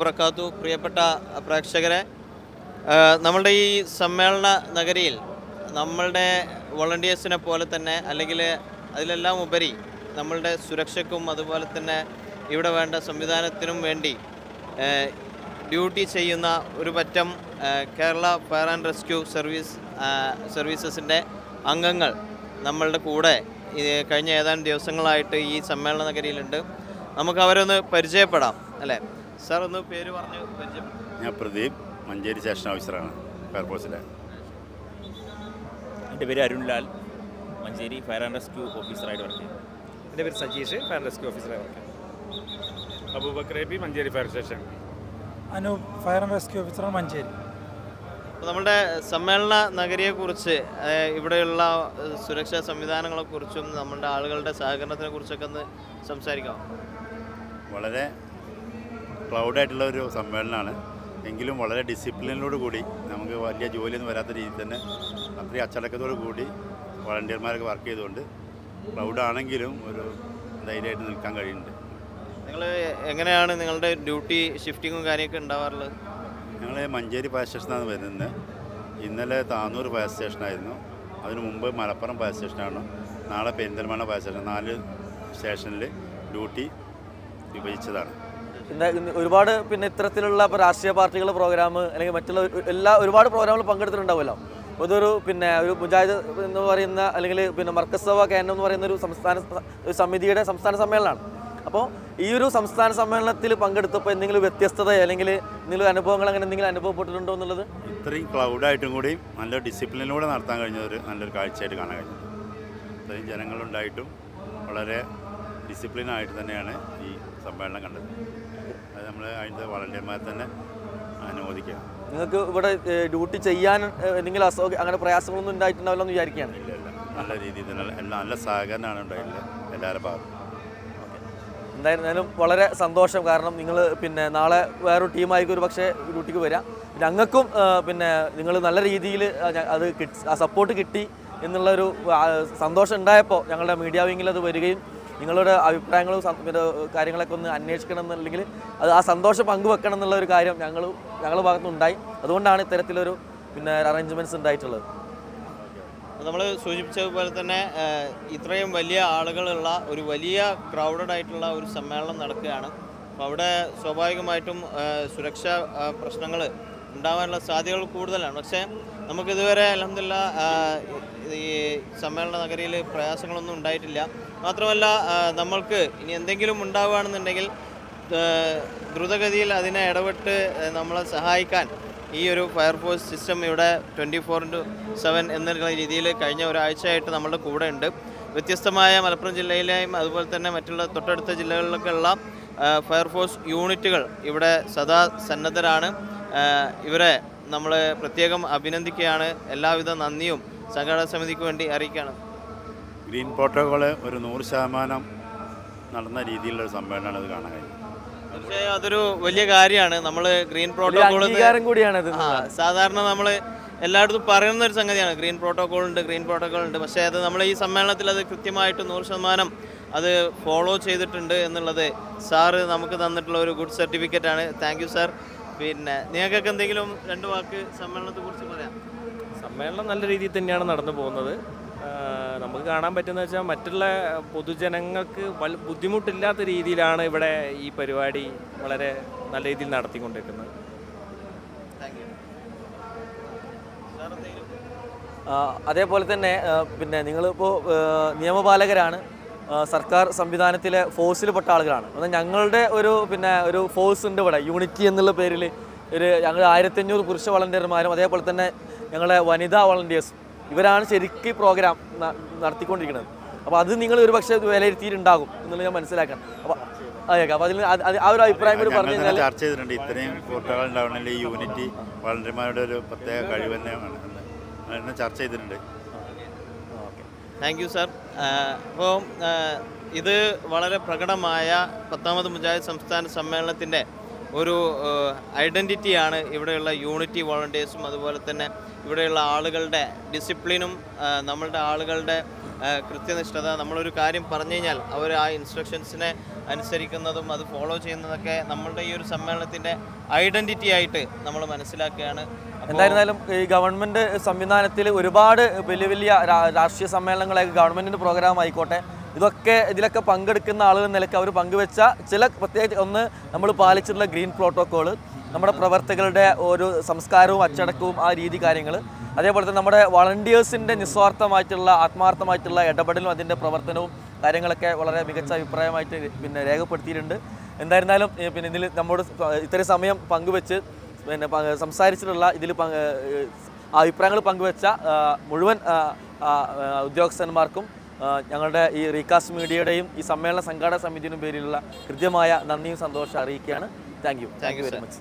പുറക്കാത്തു പ്രിയപ്പെട്ട പ്രേക്ഷകരെ നമ്മളുടെ ഈ സമ്മേളന നഗരിയിൽ നമ്മളുടെ വോളണ്ടിയേഴ്സിനെ പോലെ തന്നെ അല്ലെങ്കിൽ അതിലെല്ലാം ഉപരി നമ്മളുടെ സുരക്ഷയ്ക്കും അതുപോലെ തന്നെ ഇവിടെ വേണ്ട സംവിധാനത്തിനും വേണ്ടി ഡ്യൂട്ടി ചെയ്യുന്ന ഒരു പറ്റം Kerala fire and rescue service സർവീസസിന്റെ അംഗങ്ങൾ നമ്മളുടെ കൂടെ കഴിഞ്ഞ ഏതാനും ദിവസങ്ങളായിട്ട് ഈ സമ്മേളന നഗരിയിലുണ്ട്. നമുക്ക് അവരൊന്ന് പരിചയപ്പെടാം അല്ലേ? സാർ ഒന്ന് പേര് പറഞ്ഞു ഞാൻ പ്രദീപ് മഞ്ചേരി സ്റ്റേഷൻ ഓഫീസറാണ് ഫയർഫോഴ്സിലെ. എന്റെ പേര് Arunlal Manjeri fire and rescue ഓഫീസറായിട്ട് work ചെയ്യുന്നു. എന്റെ പേര് സജീഷ് ഫയർ ആൻഡ് റെസ്ക്യൂ ഓഫീസറായി work Abubakar B Manjeri fire station. Anoop fire and rescue ഓഫീസറാണ് മഞ്ചേരി. നമ്മുടെ സമ്മേളന നഗരിയെക്കുറിച്ച് ഇവിടെയുള്ള സുരക്ഷാ സംവിധാനങ്ങളെക്കുറിച്ചും നമ്മുടെ ആളുകളുടെ സഹകരണത്തിനെ കുറിച്ചൊക്കെ ഒന്ന് സംസാരിക്കാം വളരെ ക്ലൗഡായിട്ടുള്ള ഒരു സമ്മേളനമാണ്. എങ്കിലും വളരെ ഡിസിപ്ലിനോട് കൂടി നമുക്ക് വലിയ ജോലിയൊന്നും വരാത്ത രീതിയിൽ തന്നെ അത്രയും അച്ചടക്കത്തോടു കൂടി വളണ്ടിയർമാരൊക്കെ വർക്ക് ചെയ്തുകൊണ്ട് ക്ലൗഡാണെങ്കിലും ഒരു ധൈര്യമായിട്ട് നിൽക്കാൻ കഴിയുന്നുണ്ട്. നിങ്ങൾ എങ്ങനെയാണ് നിങ്ങളുടെ ഡ്യൂട്ടി ഷിഫ്റ്റിങ്ങും കാര്യമൊക്കെ ഉണ്ടാവാറുള്ളത്? ഞങ്ങൾ മഞ്ചേരി ഫയർ സ്റ്റേഷനാണ് വരുന്നത്. ഇന്നലെ താനൂർ ഫയർ സ്റ്റേഷനായിരുന്നു. അതിനു മുമ്പ് മലപ്പുറം ഫയർ സ്റ്റേഷനാണ്. നാളെ പെരിന്തൽമണ്ണ ഫയർ സ്റ്റേഷൻ. നാല് സ്റ്റേഷനിൽ ഡ്യൂട്ടി വിഭജിച്ചതാണ്. ഒരുപാട് പിന്നെ ഇത്തരത്തിലുള്ള ഇപ്പോൾ രാഷ്ട്രീയ പാർട്ടികളുടെ പ്രോഗ്രാം അല്ലെങ്കിൽ മറ്റുള്ള എല്ലാ ഒരുപാട് പ്രോഗ്രാമുകൾ പങ്കെടുത്തിട്ടുണ്ടാവുമല്ലോ. അതൊരു പിന്നെ ഒരു മുജാഹിദ് എന്ന് പറയുന്ന അല്ലെങ്കിൽ പിന്നെ മർക്കസ് സഭ കേന്ദ്രം എന്ന് പറയുന്ന ഒരു സംസ്ഥാന സമിതിയുടെ സംസ്ഥാന സമ്മേളനമാണ്. അപ്പോൾ ഈ ഒരു സംസ്ഥാന സമ്മേളനത്തിൽ പങ്കെടുത്തപ്പോൾ എന്തെങ്കിലും വ്യത്യസ്തത അല്ലെങ്കിൽ എന്തെങ്കിലും അനുഭവങ്ങൾ അങ്ങനെ എന്തെങ്കിലും അനുഭവപ്പെട്ടിട്ടുണ്ടോ എന്നുള്ളത്? ഇത്രയും ക്ലൗഡായിട്ടും കൂടി നല്ല ഡിസിപ്ലിനിലൂടെ നടത്താൻ കഴിഞ്ഞ ഒരു നല്ലൊരു കാഴ്ചയായിട്ട് കാണാൻ കഴിഞ്ഞു. ഇത്രയും ജനങ്ങളുണ്ടായിട്ടും വളരെ ഡിസിപ്ലിനായിട്ട് തന്നെയാണ് ഈ സമ്മേളനം കണ്ടത്. നമ്മൾ അതിന്റെ വളണ്ടിയന്മാരെ തന്നെ അനുവദിക്കുക നിങ്ങൾക്ക് ഇവിടെ ഡ്യൂട്ടി ചെയ്യാൻ എന്തെങ്കിലും അസൗകര്യം അങ്ങനെ പ്രയാസങ്ങളൊന്നും ഉണ്ടായിട്ടുണ്ടാവില്ല എന്ന് വിചാരിക്കുകയാണ്? ഇല്ല ഇല്ല. നല്ല രീതിയിൽ തന്നെ എല്ലാം നല്ല സഹകരണമാണ് ഉണ്ടായിട്ടുള്ളത് എല്ലാവരുടെ ഭാഗത്തും. എന്തായിരുന്നാലും വളരെ സന്തോഷം. കാരണം നിങ്ങൾ പിന്നെ നാളെ വേറൊരു ടീമായിരിക്കും ഒരു പക്ഷേ ഡ്യൂട്ടിക്ക് വരാം. ഞങ്ങൾക്കും അങ്ങക്കും പിന്നെ നിങ്ങൾ നല്ല രീതിയിൽ അത് കിട്ടി ആ സപ്പോർട്ട് കിട്ടി എന്നുള്ളൊരു സന്തോഷം ഉണ്ടായപ്പോൾ ഞങ്ങളുടെ മീഡിയ വിങ്ങിൽ അത് വരികയും നിങ്ങളുടെ അഭിപ്രായങ്ങളും കാര്യങ്ങളൊക്കെ ഒന്ന് അന്വേഷിക്കണം എന്നുണ്ടെങ്കിൽ അത് ആ സന്തോഷം പങ്കുവെക്കണം എന്നുള്ള ഒരു കാര്യം ഞങ്ങൾ ഞങ്ങളുടെ ഭാഗത്തുനിന്നുണ്ടായി. അതുകൊണ്ടാണ് ഇത്തരത്തിലൊരു പിന്നെ അറേഞ്ച്മെന്റ്സ് ഉണ്ടായിട്ടുള്ളത്. നമ്മൾ സൂചിപ്പിച്ചതുപോലെ തന്നെ ഇത്രയും വലിയ ആളുകളുള്ള ഒരു വലിയ ക്രൗഡഡ് ആയിട്ടുള്ള ഒരു സമ്മേളനം നടക്കുകയാണ്. അപ്പോൾ അവിടെ സ്വാഭാവികമായിട്ടും സുരക്ഷാ പ്രശ്നങ്ങൾ ഉണ്ടാകാനുള്ള സാധ്യതകൾ കൂടുതലാണ്. പക്ഷേ നമുക്കിതുവരെ അലഹമില്ല ഈ സമ്മേളന നഗരിയിൽ പ്രയാസങ്ങളൊന്നും ഉണ്ടായിട്ടില്ല. മാത്രമല്ല നമ്മൾക്ക് ഇനി എന്തെങ്കിലും ഉണ്ടാവുകയാണെന്നുണ്ടെങ്കിൽ ദ്രുതഗതിയിൽ അതിനെ ഇടപെട്ട് നമ്മളെ സഹായിക്കാൻ ഈ ഒരു ഫയർഫോഴ്സ് സിസ്റ്റം ഇവിടെ ട്വന്റി ഫോർ ഇന്റു സെവൻ എന്നുള്ള രീതിയിൽ കഴിഞ്ഞ ഒരാഴ്ചയായിട്ട് നമ്മളുടെ കൂടെ ഉണ്ട്. വ്യത്യസ്തമായ മലപ്പുറം ജില്ലയിലെയും അതുപോലെ തന്നെ മറ്റുള്ള തൊട്ടടുത്ത ജില്ലകളിലൊക്കെയുള്ള ഫയർഫോഴ്സ് യൂണിറ്റുകൾ ഇവിടെ സദാ സന്നദ്ധരാണ്. ഇവരെ നമ്മൾ പ്രത്യേകം അഭിനന്ദിക്കുകയാണ്. എല്ലാവിധ നന്ദിയും സംഘടന സമിതിക്ക് വേണ്ടി അറിയിക്കുകയാണ്. ഗ്രീൻ പ്രോട്ടോകോൾ ഒരു നൂറ് ശതമാനം നടന്ന രീതിയിലുള്ള ഒരു സമ്മേളനമാണ് ഇത് കാണാൻ പക്ഷേ തീർച്ചയായും അതൊരു വലിയ കാര്യമാണ്. നമ്മൾ ഗ്രീൻ പ്രോട്ടോകോൾ കൂടിയാണ് സാധാരണ നമ്മൾ എല്ലായിടത്തും പറയുന്ന ഒരു സംഗതിയാണ്. ഗ്രീൻ പ്രോട്ടോകോൾ ഉണ്ട് ഗ്രീൻ പ്രോട്ടോകോൾ ഉണ്ട്. പക്ഷേ അത് നമ്മൾ ഈ സമ്മേളനത്തിൽ അത് കൃത്യമായിട്ട് നൂറ് ശതമാനം അത് ഫോളോ ചെയ്തിട്ടുണ്ട് എന്നുള്ളത് സാറ് നമുക്ക് തന്നിട്ടുള്ള ഒരു ഗുഡ് സർട്ടിഫിക്കറ്റ് ആണ്. Thank you sir. പിന്നെ നിങ്ങൾക്കൊക്കെ എന്തെങ്കിലും രണ്ട് വാക്ക് സമ്മേളനത്തെ കുറിച്ച് പറയാം? സമ്മേളനം നല്ല രീതിയിൽ തന്നെയാണ് നടന്നു പോകുന്നത്. നമുക്ക് കാണാൻ പറ്റുന്ന വെച്ചാൽ മറ്റുള്ള പൊതുജനങ്ങൾക്ക് ബുദ്ധിമുട്ടില്ലാത്ത രീതിയിലാണ് ഇവിടെ ഈ പരിപാടി വളരെ നല്ല രീതിയിൽ നടത്തിക്കൊണ്ടിരിക്കുന്നത്. അതേപോലെ തന്നെ പിന്നെ നിങ്ങളിപ്പോൾ നിയമപാലകരാണ്. സർക്കാർ സംവിധാനത്തിലെ ഫോഴ്സിൽ പെട്ട ആളുകളാണ്. എന്നാൽ ഞങ്ങളുടെ ഒരു പിന്നെ ഒരു ഫോഴ്സ് ഉണ്ട് ഇവിടെ. യൂണിറ്റി എന്നുള്ള പേരിൽ ഒരു ഞങ്ങൾ ആയിരത്തഞ്ഞൂറ് പുരുഷ വളണ്ടിയർമാരും അതേപോലെ തന്നെ ഞങ്ങളുടെ വനിതാ വളണ്ടിയേഴ്സും ഇവരാണ് ശരിക്കും പ്രോഗ്രാം നടത്തിക്കൊണ്ടിരിക്കുന്നത്. അപ്പോൾ അത് നിങ്ങൾ ഒരു പക്ഷേ വിലയിരുത്തിയിട്ടുണ്ടാകും എന്നുള്ളത് ഞാൻ മനസ്സിലാക്കണം അപ്പോൾ അതെ അപ്പോൾ അതിൽ അത് അത് ആ ഒരു അഭിപ്രായം കൂടി പറഞ്ഞു കഴിഞ്ഞാൽ ചർച്ച ചെയ്തിട്ടുണ്ട്. ഇത്രയും കൂട്ടുകൾ ഉണ്ടാവണമെങ്കിൽ ഈ യൂണിറ്റി വളണ്ടിയർമാരുടെ ഒരു പ്രത്യേക കഴിവ് തന്നെയാണ്. ചർച്ച ചെയ്തിട്ടുണ്ട്. താങ്ക് യു സർ അപ്പോൾ ഇത് വളരെ പ്രകടമായ പത്താമത് മുജാഹിദ് സംസ്ഥാന സമ്മേളനത്തിന്റെ ഒരു ഐഡന്റിറ്റിയാണ് ഇവിടെയുള്ള യൂണിറ്റി വോളണ്ടിയേഴ്സും അതുപോലെ തന്നെ ഇവിടെയുള്ള ആളുകളുടെ ഡിസിപ്ലിനും നമ്മളുടെ ആളുകളുടെ കൃത്യനിഷ്ഠത. നമ്മളൊരു കാര്യം പറഞ്ഞു കഴിഞ്ഞാൽ അവർ ആ ഇൻസ്ട്രക്ഷൻസിനെ അനുസരിക്കുന്നതും അത് ഫോളോ ചെയ്യുന്നതൊക്കെ നമ്മളുടെ ഈ ഒരു സമ്മേളനത്തിന്റെ ഐഡന്റിറ്റി ആയിട്ട് നമ്മൾ മനസ്സിലാക്കുകയാണ്. എന്തായിരുന്നാലും ഈ ഗവൺമെന്റ് സംവിധാനത്തിൽ ഒരുപാട് വലിയ വലിയ രാഷ്ട്രീയ സമ്മേളനങ്ങളൊക്കെ ഗവൺമെന്റിന്റെ പ്രോഗ്രാം ആയിക്കോട്ടെ ഇതൊക്കെ ഇതിലൊക്കെ പങ്കെടുക്കുന്ന ആളുകൾ നിലയ്ക്ക് അവർ പങ്കുവെച്ച ചില പ്രത്യേക ഒന്ന് നമ്മൾ പാലിച്ചിട്ടുള്ള ഗ്രീൻ പ്രോട്ടോക്കോൾ നമ്മുടെ പ്രവർത്തകരുടെ ഒരു സംസ്കാരവും അച്ചടക്കവും ആ രീതി കാര്യങ്ങൾ അതേപോലെ തന്നെ നമ്മുടെ വളണ്ടിയേഴ്സിന്റെ നിസ്വാർത്ഥമായിട്ടുള്ള ആത്മാർത്ഥമായിട്ടുള്ള ഇടപെടലും അതിന്റെ പ്രവർത്തനവും കാര്യങ്ങളൊക്കെ വളരെ മികച്ച അഭിപ്രായമായിട്ട് പിന്നെ രേഖപ്പെടുത്തിയിട്ടുണ്ട്. എന്തായിരുന്നാലും പിന്നെ ഇതിൽ നമ്മോട് ഇത്രയും സമയം പങ്കുവെച്ച് പിന്നെ സംസാരിച്ചിട്ടുള്ള ഇതിൽ അഭിപ്രായങ്ങൾ പങ്കുവെച്ച മുഴുവൻ ഉദ്യോഗസ്ഥന്മാർക്കും ഞങ്ങളുടെ ഈ റീകാസ്റ്റ് മീഡിയയുടെയും ഈ സമ്മേളന സംഘാടക സമിതിയുടെയും പേരിലുള്ള കൃത്യമായ നന്ദിയും സന്തോഷം അറിയിക്കുകയാണ്. Thank you thank you very much